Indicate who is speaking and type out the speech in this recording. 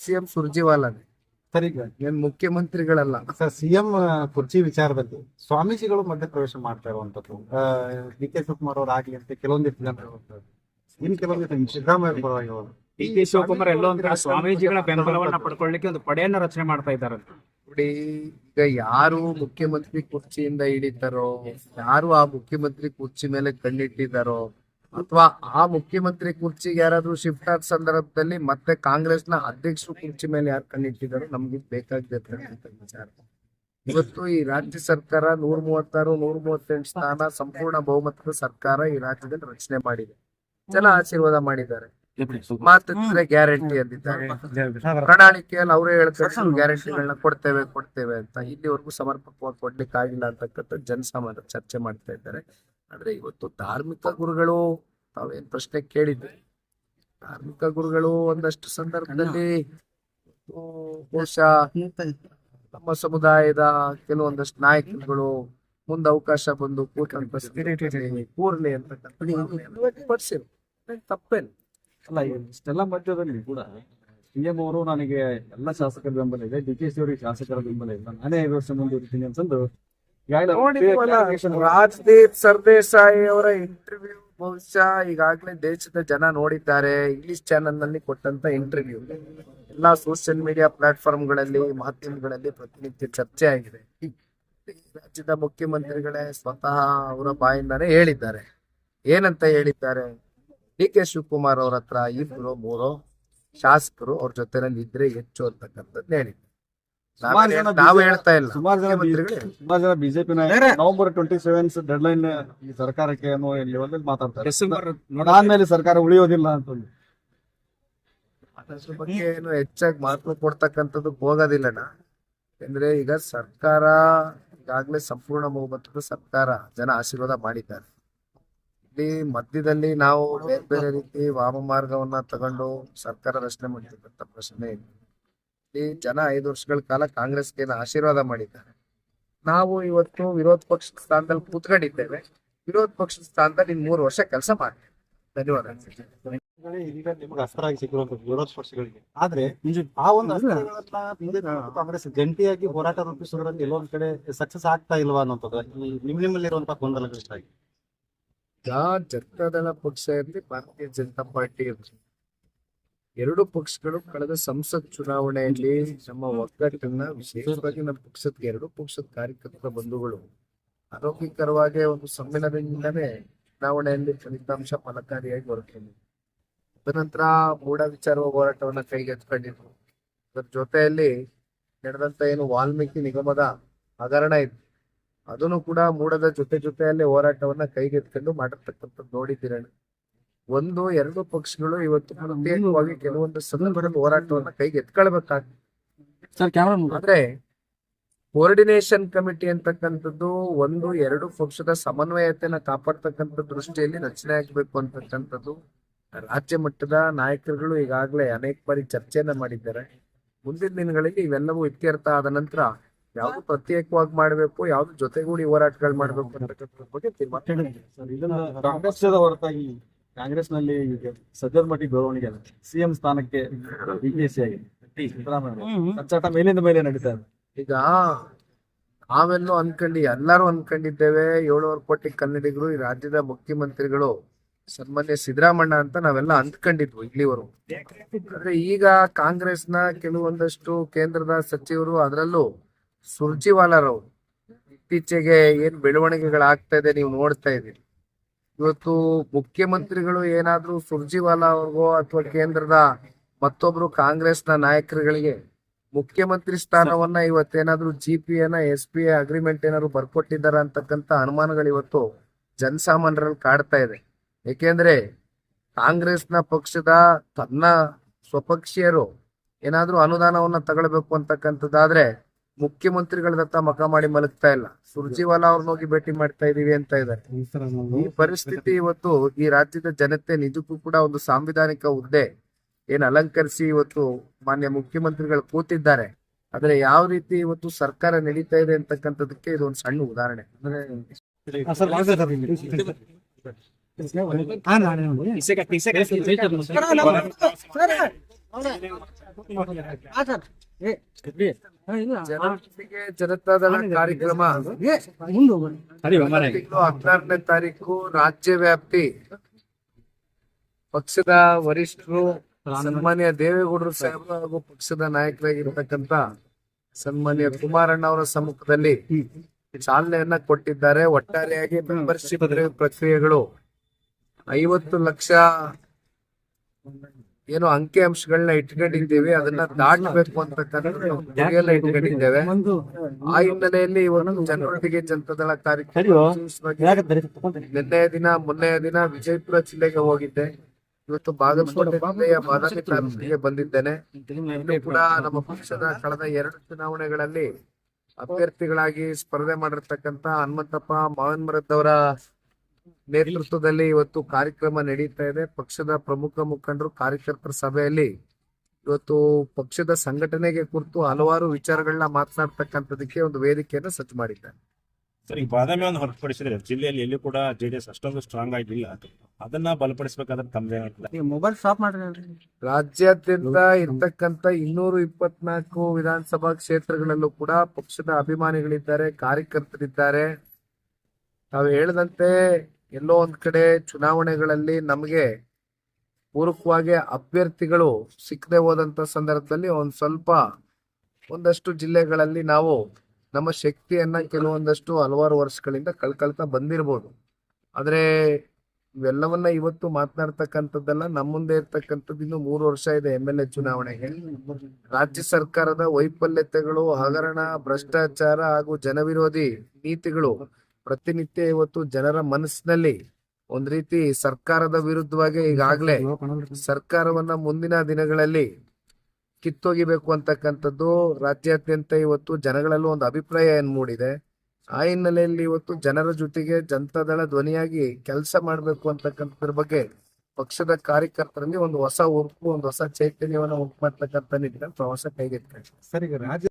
Speaker 1: CM ಸುರ್ಜಿವಾಲಾನೆ
Speaker 2: ಸರಿ
Speaker 1: ಏನ್ ಮುಖ್ಯಮಂತ್ರಿಗಳಲ್ಲ.
Speaker 2: Sir CM ಕುರ್ಚಿ ವಿಚಾರದಲ್ಲಿ ಸ್ವಾಮೀಜಿಗಳು ಮಧ್ಯ ಪ್ರವೇಶ ಮಾಡ್ತಾ ಇರುವಂತದ್ದು ಡಿ ಕೆ ಶಿವಕುಮಾರ್ ಅವ್ರು ಆಗ್ಲಿ ಅಂತ ಕೆಲವೊಂದಿಷ್ಟು ಜನ. ಇನ್ ಕೆಲವೊಂದಿಷ್ಟು ಸಿದ್ದರಾಮಯ್ಯ ಪರವಾಗಿ ಅವರು.
Speaker 3: ಡಿ ಕೆ ಶಿವಕುಮಾರ್ ಎಲ್ಲೋ ಒಂಥರ ಸ್ವಾಮೀಜಿಗಳ ಬೆಂಬಲವನ್ನ ಪಡ್ಕೊಳ್ಳಿಕ್ಕೆ ಒಂದು ಪಡೆಯನ್ನ ರಚನೆ ಮಾಡ್ತಾ ಇದ್ದಾರೆ.
Speaker 1: ನೋಡಿ ಈಗ ಯಾರು ಮುಖ್ಯಮಂತ್ರಿ ಕುರ್ಚಿಯಿಂದ ಇಳಿತಾರೋ ಯಾರು ಆ ಮುಖ್ಯಮಂತ್ರಿ ಕುರ್ಚಿ ಮೇಲೆ ಕಣ್ಣಿಟ್ಟಿದ್ದಾರೋ ಅಥವಾ ಆ ಮುಖ್ಯಮಂತ್ರಿ ಕುರ್ಚಿಗೆ ಯಾರಾದ್ರೂ ಶಿಫ್ಟ್ ಆದ ಸಂದರ್ಭದಲ್ಲಿ ಮತ್ತೆ ಕಾಂಗ್ರೆಸ್ನ ಅಧ್ಯಕ್ಷರು ಕುರ್ಚಿ ಮೇಲೆ ಯಾರು ಕಣ್ಣಿಟ್ಟಿದ್ದಾರೆ ನಮ್ಗೆ ಬೇಕಾಗಿರ್ತಕ್ಕಂಥ ವಿಚಾರ. ಇವತ್ತು ಈ ರಾಜ್ಯ ಸರ್ಕಾರ ನೂರ ಮೂವತ್ತಾರು, ನೂರ ಮೂವತ್ತೆಂಟು ಸ್ಥಾನ ಸಂಪೂರ್ಣ ಬಹುಮತದ ಸರ್ಕಾರ ಈ ರಾಜ್ಯದಲ್ಲಿ ರಚನೆ ಮಾಡಿದೆ. ಜನ ಆಶೀರ್ವಾದ ಮಾಡಿದ್ದಾರೆ. ಮಾತಿದ್ರೆ ಗ್ಯಾರಂಟಿ ಅಂದಿದ್ದಾರೆ ಪ್ರಣಾಳಿಕೆಯಲ್ಲಿ ಅವರೇ ಹೇಳ್ತಾರೆ ಗ್ಯಾರಂಟಿಗಳನ್ನ ಕೊಡ್ತೇವೆ ಕೊಡ್ತೇವೆ ಅಂತ. ಇಲ್ಲಿವರೆಗೂ ಸಮರ್ಪಕವಾಗಿ ಕೊಡ್ಲಿಕ್ಕೆ ಆಗಿಲ್ಲ ಅಂತಕ್ಕಂಥ ಜನಸಾಮಾನ್ಯರು ಚರ್ಚೆ ಮಾಡ್ತಾ ಇದ್ದಾರೆ. ಆದ್ರೆ ಇವತ್ತು ಧಾರ್ಮಿಕ ಗುರುಗಳು ತಾವೇನ್ ಪ್ರಶ್ನೆ ಕೇಳಿದ್ವಿ. ಧಾರ್ಮಿಕ ಗುರುಗಳು ಒಂದಷ್ಟು ಸಂದರ್ಭದಲ್ಲಿ ಬಹುಶಃ ನಮ್ಮ ಸಮುದಾಯದ ಕೆಲವೊಂದಷ್ಟು ನಾಯಕರುಗಳು ಮುಂದೆ ಅವಕಾಶ ಬಂದು ಕೂರ್ಲಿ ಅಂತಕ್ಕಂಥ ತಪ್ಪೇನು.
Speaker 4: ಅಲ್ಲ ಇಷ್ಟೆಲ್ಲ ಮಧ್ಯದಲ್ಲಿ ಕೂಡ ಸಿಎಂ ಅವರು ನನಗೆ ಎಲ್ಲ ಶಾಸಕರ ಬೆಂಬಲ ಇದೆ. ಡಿ ಕೆ ಸಿ ಅವರಿಗೆ ಶಾಸಕರ ಬೆಂಬಲ ಇಲ್ಲ. ನಾನೇ ಐದು ವರ್ಷ ಮುಂದುವರಿತೀನಿ ಅಂತಂದು
Speaker 1: ರಾಜದೀಪ್ ಸರ್ದೇಸಾಯಿ ಅವರ ಇಂಟರ್ವ್ಯೂ ಬಹುಶಃ ಈಗಾಗಲೇ ದೇಶದ ಜನ ನೋಡಿದ್ದಾರೆ. ಇಂಗ್ಲಿಷ್ ಚಾನೆಲ್ನಲ್ಲಿ ಕೊಟ್ಟಂತ ಇಂಟರ್ವ್ಯೂ ಎಲ್ಲಾ ಸೋಷಿಯಲ್ ಮೀಡಿಯಾ ಪ್ಲಾಟ್ಫಾರ್ಮ್ಗಳಲ್ಲಿ ಮಾಧ್ಯಮಗಳಲ್ಲಿ ಪ್ರತಿನಿತ್ಯ ಚರ್ಚೆ ಆಗಿದೆ. ರಾಜ್ಯದ ಮುಖ್ಯಮಂತ್ರಿಗಳೇ ಸ್ವತಃ ಅವರ ಬಾಯಿಂದಾನೇ ಹೇಳಿದ್ದಾರೆ. ಏನಂತ ಹೇಳಿದ್ದಾರೆ? ಡಿ ಕೆ ಶಿವಕುಮಾರ್ ಅವ್ರ ಹತ್ರ ಇಬ್ರು ಮೂರು ಶಾಸಕರು ಅವ್ರ ಜೊತೆನಲ್ಲಿ ಇದ್ರೆ ಹೆಚ್ಚು ಅಂತಕ್ಕಂಥದ್ದು ಹೇಳಿದ್ರು
Speaker 4: ಸುಮಾರು ಜನ
Speaker 1: ನಾವು ಹೇಳ್ತಾ ಇಲ್ಲ.
Speaker 4: ಸುಮಾರು ಜನ ಸುಮಾರು ಜನ ಬಿಜೆಪಿ ನಾಯಕರು November twenty sevens deadline ಈ ಸರ್ಕಾರಕ್ಕೆ ಅನ್ನೋ ಲೆವೆಲ್ ಮಾತಾಡ್ತಾರೆ. ಆದ್ಮೇಲೆ ಸರ್ಕಾರ ಉಳಿಯೋದಿಲ್ಲ ಅಂತಂದು
Speaker 1: ಅದ್ರ ಬಗ್ಗೆ ಏನು ಹೆಚ್ಚಾಗಿ ಮಹತ್ವ ಕೊಡ್ತಕ್ಕಂಥದ್ದು ಹೋಗೋದಿಲ್ಲಣ್ಣ ಅಂದ್ರೆ ಈಗ ಸರ್ಕಾರ ಈಗಾಗಲೇ ಸಂಪೂರ್ಣ ಬಹುಮತದ ಸರ್ಕಾರ ಜನ ಆಶೀರ್ವಾದ ಮಾಡಿದ್ದಾರೆ. ಮಧ್ಯದಲ್ಲಿ ನಾವು ಬೇರೆ ಬೇರೆ ರೀತಿ ವಾಮ ಮಾರ್ಗವನ್ನ ತಗೊಂಡು ಸರ್ಕಾರ ರಚನೆ ಮಾಡಿರ್ತಕ್ಕಂಥ ಪ್ರಶ್ನೆ ಇಲ್ಲ ಇಲ್ಲಿ ಜನ ಐದು ವರ್ಷಗಳ ಕಾಲ ಕಾಂಗ್ರೆಸ್ಗೆ ಆಶೀರ್ವಾದ ಮಾಡಿದ್ದಾರೆ? ನಾವು ಇವತ್ತು ವಿರೋಧ ಪಕ್ಷದ ಸ್ಥಾನದಲ್ಲಿ ಕೂತ್ಕೊಂಡಿದ್ದೇವೆ. ವಿರೋಧ ಪಕ್ಷದ ಸ್ಥಾನದಲ್ಲಿ ಇನ್ ಮೂರು ವರ್ಷ ಕೆಲಸ ಮಾಡಿ. ಧನ್ಯವಾದ
Speaker 2: ವಿರೋಧ ಪಕ್ಷಗಳಿಗೆ. ಆದ್ರೆ ಕಾಂಗ್ರೆಸ್ ಜಂಟಿಯಾಗಿ ಹೋರಾಟ ರೂಪಿಸುವುದರಲ್ಲಿ ಎಲ್ಲೊಂದ್ ಕಡೆ ಸಕ್ಸಸ್ ಆಗ್ತಾ ಇಲ್ವಾ ಅನ್ನೋಂಥದ್ದು ನಿಮ್ ಗೊಂದಲಗಳಿಗಾಗಿ
Speaker 1: ಈಗ ಜನತಾದಳ ಪಕ್ಷ ಭಾರತೀಯ ಜನತಾ ಪಾರ್ಟಿ ಇರಲಿ ಎರಡು ಪಕ್ಷಗಳು ಕಳೆದ ಸಂಸತ್ ಚುನಾವಣೆಯಲ್ಲಿ ನಮ್ಮ ಒಗ್ಗಟ್ಟನ್ನ ವಿಶೇಷವಾಗಿ ನಮ್ಮ ಪಕ್ಷದ ಎರಡು ಪಕ್ಷದ ಕಾರ್ಯಕರ್ತರ ಬಂಧುಗಳು ಆರೋಗ್ಯಕರವಾಗಿ ಒಂದು ಸಮ್ಮೇಳನದಿಂದಲೇ ಚುನಾವಣೆಯಲ್ಲಿ ಫಲಿತಾಂಶ ಫಲಕಾರಿಯಾಗಿ ಹೊರಟಿದೆ ತದನಂತರ ಮೂಢ ವಿಚಾರ ಹೋರಾಟವನ್ನ ಕೈಗೆತ್ಕೊಂಡಿದ್ರು ಅದರ ಜೊತೆಯಲ್ಲಿ ನಡೆದಂತ ಏನು ವಾಲ್ಮೀಕಿ ನಿಗಮದ ಹಗರಣ ಇತ್ತು. ಅದನ್ನು ಕೂಡ ಮೂಡದ ಜೊತೆ ಜೊತೆಯಲ್ಲೇ ಹೋರಾಟವನ್ನ ಕೈಗೆತ್ಕೊಂಡು ಮಾಡಿರ್ತಕ್ಕಂಥದ್ದು ನೋಡಿದ್ದೀರಣ್ಣ ಒಂದು ಎರಡು ಪಕ್ಷಗಳು ಇವತ್ತು ಪ್ರತ್ಯೇಕವಾಗಿ ಕೆಲವೊಂದು ಸಂದರ್ಭದಲ್ಲಿ ಹೋರಾಟವನ್ನ ಕೈಗೆತ್ಕೊಳ್ಬೇಕಾಗ್ತದೆ
Speaker 4: ಸರ್ ಕೋರ್ಡಿನೇಷನ್
Speaker 1: ಆದ್ರೆ ಕೋಆರ್ಡಿನೇಷನ್ ಕಮಿಟಿ ಅಂತಕ್ಕಂಥದ್ದು ಒಂದು ಎರಡು ಪಕ್ಷದ ಸಮನ್ವಯತೆನ ಕಾಪಾಡ್ತಕ್ಕಂಥ ದೃಷ್ಟಿಯಲ್ಲಿ ರಚನೆ ಆಗ್ಬೇಕು ಅಂತಕ್ಕಂಥದ್ದು. ರಾಜ್ಯ ಮಟ್ಟದ ನಾಯಕರುಗಳು ಈಗಾಗಲೇ ಅನೇಕ ಬಾರಿ ಚರ್ಚೆಯನ್ನ ಮಾಡಿದ್ದಾರೆ. ಮುಂದಿನ ದಿನಗಳಲ್ಲಿ ಇವೆಲ್ಲವೂ ಇತ್ಯರ್ಥ ಆದ ನಂತರ ಯಾವ್ದು ಪ್ರತ್ಯೇಕವಾಗಿ ಮಾಡಬೇಕು ಯಾವ್ದು ಜೊತೆಗೂಡಿ ಹೋರಾಟಗಳು ಮಾಡ್ಬೇಕು ಅಂತಕ್ಕಂಥದ್ರ ಬಗ್ಗೆ ತೀರ್ಮಾನ
Speaker 4: ಸರ್ ಇದನ್ನ ಕಾಂಗ್ರೆಸ್ ಪಕ್ಷದ ಹೊರತಾಗಿ ಕಾಂಗ್ರೆಸ್ನಲ್ಲಿ ಈಗ ಸದ್ಯದ ಮಟ್ಟಿಗೆ ಬೆಳವಣಿಗೆ ಅಲ್ಲ. ಸಿಎಂ ಸ್ಥಾನಕ್ಕೆ ಆಗಿದೆ ಸಿದ್ದರಾಮಯ್ಯ. ಕಚ್ಚಾಟ ಮೇಲಿಂದ ಮೇಲೆ ನಡೀತಾ ಇದೆ.
Speaker 1: ಈಗ ನಾವೆಲ್ಲೂ ಅನ್ಕೊಂಡಿ ಎಲ್ಲರೂ ಅನ್ಕೊಂಡಿದ್ದೇವೆ ಏಳುವರೆ ಕೋಟಿ ಕನ್ನಡಿಗರು ಈ ರಾಜ್ಯದ ಮುಖ್ಯಮಂತ್ರಿಗಳು ಸನ್ಮಾನ್ಯ ಸಿದ್ದರಾಮಣ್ಣ ಅಂತ ನಾವೆಲ್ಲ ಅಂದ್ಕೊಂಡಿದ್ವು ಇಲ್ಲಿವರು ಆದ್ರೆ ಈಗ ಕಾಂಗ್ರೆಸ್ನ ಕೆಲವೊಂದಷ್ಟು ಕೇಂದ್ರದ ಸಚಿವರು ಅದರಲ್ಲೂ ಸುರ್ಜಿವಾಲಾರವರು. ಇತ್ತೀಚೆಗೆ ಏನ್ ಬೆಳವಣಿಗೆಗಳಾಗ್ತಾ ಇದೆ ನೀವು ನೋಡ್ತಾ ಇದ್ದೀರಿ. ಇವತ್ತು ಮುಖ್ಯಮಂತ್ರಿಗಳು ಏನಾದ್ರೂ ಸುರ್ಜಿವಾಲಾ ಅವ್ರಿಗೋ ಅಥವಾ ಕೇಂದ್ರದ ಮತ್ತೊಬ್ರು ಕಾಂಗ್ರೆಸ್ನ ನಾಯಕರುಗಳಿಗೆ ಮುಖ್ಯಮಂತ್ರಿ ಸ್ಥಾನವನ್ನ ಇವತ್ತೇನಾದ್ರೂ G P N, S P A agreement ಏನಾದ್ರು ಬರ್ಕೊಟ್ಟಿದ್ದಾರ ಅಂತಕ್ಕಂತ ಅನುಮಾನಗಳು ಇವತ್ತು ಜನಸಾಮಾನ್ಯರಲ್ಲಿ ಕಾಡ್ತಾ ಇದೆ. ಏಕೆಂದ್ರೆ ಕಾಂಗ್ರೆಸ್ನ ಪಕ್ಷದ ತನ್ನ ಸ್ವಪಕ್ಷೀಯರು ಏನಾದ್ರೂ ಅನುದಾನವನ್ನ ತಗೊಳ್ಬೇಕು ಅಂತಕ್ಕಂಥದ್ದಾದ್ರೆ ಮುಖ್ಯಮಂತ್ರಿಗಳದತ್ತ ಮಖ ಮಾಡಿ ಮಲಗ್ತಾ ಇಲ್ಲ. ಸುರ್ಜಿವಾಲಾ ಅವ್ರನ್ನ ಹೋಗಿ ಭೇಟಿ ಮಾಡ್ತಾ ಇದೀವಿ ಅಂತ ಇದ್ದಾರೆ. ಈ ಪರಿಸ್ಥಿತಿ ಇವತ್ತು ಈ ರಾಜ್ಯದ ಜನತೆ ನಿಜಕ್ಕೂ ಕೂಡ ಒಂದು ಸಾಂವಿಧಾನಿಕ ಹುದ್ದೆ ಏನ್ ಅಲಂಕರಿಸಿ ಇವತ್ತು ಮಾನ್ಯ ಮುಖ್ಯಮಂತ್ರಿಗಳು ಕೂತಿದ್ದಾರೆ. ಆದ್ರೆ ಯಾವ ರೀತಿ ಇವತ್ತು ಸರ್ಕಾರ ನಡೀತಾ ಇದೆ ಅಂತಕ್ಕಂಥದಕ್ಕೆ ಇದು ಒಂದು ಸಣ್ಣ ಉದಾಹರಣೆ. ಅಂದ್ರೆ ಜನತಾದಳ ಕಾರ್ಯಕ್ರಮ ಹದಿನಾರನೇ ತಾರೀಕು ರಾಜ್ಯ ವ್ಯಾಪ್ತಿ ಪಕ್ಷದ ವರಿಷ್ಠರು ಸನ್ಮಾನ್ಯ ದೇವೇಗೌಡರು ಸಾಹೇಬರು ಹಾಗೂ ಪಕ್ಷದ ನಾಯಕರಾಗಿರ್ತಕ್ಕಂತ ಸನ್ಮಾನ್ಯ ಕುಮಾರಣ್ಣ ಅವರ ಸಮ್ಮುಖದಲ್ಲಿ ಚಾಲನೆಯನ್ನ ಕೊಟ್ಟಿದ್ದಾರೆ. ಒಟ್ಟಾರೆಯಾಗಿ ಮೆಂಬರ್ಶಿಪ್ ಪ್ರಕ್ರಿಯೆಗಳು ಐವತ್ತು ಲಕ್ಷ ಏನು ಅಂಕಿ ಅಂಶಗಳನ್ನ ಇಟ್ಕೊಂಡಿದ್ದೀವಿ ಅದನ್ನ ದಾಟಬೇಕು ಅಂತಕ್ಕಂಥ ಗುರಿಯನ್ನ ಇಟ್ಕೊಂಡಿದ್ದೇವೆ. ಆ ಹಿನ್ನೆಲೆಯಲ್ಲಿ ಇವತ್ತು ಜನರೊಟ್ಟಿಗೆ ಜನತಾದಳ ಕಾರ್ಯಕ್ರಮ ನಿನ್ನೆಯ ದಿನ ಮೊನ್ನೆಯ ದಿನ ವಿಜಯಪುರ ಜಿಲ್ಲೆಗೆ ಹೋಗಿದ್ದೆ. ಇವತ್ತು ಬಾಗಲಕೋಟೆ ಜಿಲ್ಲೆಯ ಬಾದಾಮಿ ತಾಲೂಕಿಗೆ ಬಂದಿದ್ದೇನೆ. ಇನ್ನು ಕೂಡ ನಮ್ಮ ಪಕ್ಷದ ಕಳೆದ ಎರಡು ಚುನಾವಣೆಗಳಲ್ಲಿ ಅಭ್ಯರ್ಥಿಗಳಾಗಿ ಸ್ಪರ್ಧೆ ಮಾಡಿರ್ತಕ್ಕಂತ ಹನುಮಂತಪ್ಪ ಮಾವನ್ ಮರದವರ ನೇತೃತ್ವದಲ್ಲಿ ಇವತ್ತು ಕಾರ್ಯಕ್ರಮ ನಡೀತಾ ಇದೆ. ಪಕ್ಷದ ಪ್ರಮುಖ ಮುಖಂಡರು ಕಾರ್ಯಕರ್ತರ ಸಭೆಯಲ್ಲಿ ಇವತ್ತು ಪಕ್ಷದ ಸಂಘಟನೆಗೆ ಕುರಿತು ಹಲವಾರು ವಿಚಾರಗಳನ್ನ ಮಾತನಾಡ್ತಕ್ಕಂಥದಕ್ಕೆ ಒಂದು ವೇದಿಕೆಯನ್ನು ಸಜ್ಜು ಮಾಡಿದ್ದಾರೆ.
Speaker 5: ಸರ್ ಈ ಬಾದಾಮಿ ಒಂದು ಹೊರತುಪಡಿಸಿದ್ರೆ ಜಿಲ್ಲೆಯಲ್ಲಿ ಎಲ್ಲಿ ಕೂಡ ಜೆಡಿಎಸ್ ಅಷ್ಟೊಂದು ಸ್ಟ್ರಾಂಗ್ ಆಗಿಲ್ಲ. ಅದನ್ನ ಬಲಪಡಿಸಬೇಕಾದ್ರೆ ತಮ್ಮದೇ
Speaker 2: ಮೊಬೈಲ್ ಸ್ಟಾಪ್ ಮಾಡ್ರಿ
Speaker 1: ರಾಜ್ಯಾದ್ಯಂತ ಇರ್ತಕ್ಕಂತ ಇನ್ನೂರು ಇಪ್ಪತ್ನಾಲ್ಕು ವಿಧಾನಸಭಾ ಕ್ಷೇತ್ರಗಳಲ್ಲೂ ಕೂಡ ಪಕ್ಷದ ಅಭಿಮಾನಿಗಳಿದ್ದಾರೆ ಕಾರ್ಯಕರ್ತರಿದ್ದಾರೆ. ತಾವು ಹೇಳಿದಂತೆ ಎಲ್ಲೋ ಒಂದ್ ಕಡೆ ಚುನಾವಣೆಗಳಲ್ಲಿ ನಮಗೆ ಪೂರಕವಾಗಿ ಅಭ್ಯರ್ಥಿಗಳು ಸಿಕ್ಕದೆ ಹೋದಂತ ಸಂದರ್ಭದಲ್ಲಿ ಒಂದ್ ಸ್ವಲ್ಪ ಒಂದಷ್ಟು ಜಿಲ್ಲೆಗಳಲ್ಲಿ ನಾವು ನಮ್ಮ ಶಕ್ತಿಯನ್ನ ಕೆಲವೊಂದಷ್ಟು ಹಲವಾರು ವರ್ಷಗಳಿಂದ ಕಳ್ಕೊಳ್ತಾ ಬಂದಿರ್ಬೋದು. ಆದ್ರೆ ಇವೆಲ್ಲವನ್ನ ಇವತ್ತು ಮಾತನಾಡ್ತಕ್ಕಂಥದ್ದೆಲ್ಲ ನಮ್ಮ ಮುಂದೆ ಇರ್ತಕ್ಕಂಥದ್ದು ಇನ್ನು ಮೂರು ವರ್ಷ ಇದೆ ಎಂ ಎಲ್ ಎ ಚುನಾವಣೆಗೆ ರಾಜ್ಯ ಸರ್ಕಾರದ ವೈಫಲ್ಯತೆಗಳು ಹಗರಣ, ಭ್ರಷ್ಟಾಚಾರ ಹಾಗೂ ಜನವಿರೋಧಿ ನೀತಿಗಳು ಪ್ರತಿನಿತ್ಯ ಇವತ್ತು ಜನರ ಮನಸ್ಸಿನಲ್ಲಿ ಒಂದ್ ರೀತಿ ಸರ್ಕಾರದ ವಿರುದ್ಧವಾಗಿ ಈಗಾಗ್ಲೇ ಸರ್ಕಾರವನ್ನ ಮುಂದಿನ ದಿನಗಳಲ್ಲಿ ಕಿತ್ತೋಗಿಬೇಕು ಅಂತಕ್ಕಂಥದ್ದು ರಾಜ್ಯಾದ್ಯಂತ ಇವತ್ತು ಜನಗಳಲ್ಲೂ ಒಂದು ಅಭಿಪ್ರಾಯ ಏನ್ ಮೂಡಿದೆ. ಆ ಹಿನ್ನೆಲೆಯಲ್ಲಿ ಇವತ್ತು ಜನರ ಜೊತೆಗೆ ಜನತಾದಳ ಧ್ವನಿಯಾಗಿ ಕೆಲಸ ಮಾಡಬೇಕು ಅಂತಕ್ಕಂಥದ್ರ ಬಗ್ಗೆ ಪಕ್ಷದ ಕಾರ್ಯಕರ್ತರಲ್ಲಿ ಒಂದು ಹೊಸ ಉಪ್ಪು ಒಂದು ಹೊಸ ಚೈತನ್ಯವನ್ನು ಉಂಟು ಮಾಡ್ತಕ್ಕಂಥ ನಿಟ್ಟಿನಲ್ಲಿ ಪ್ರವಾಸ
Speaker 2: ರಾಜ್ಯ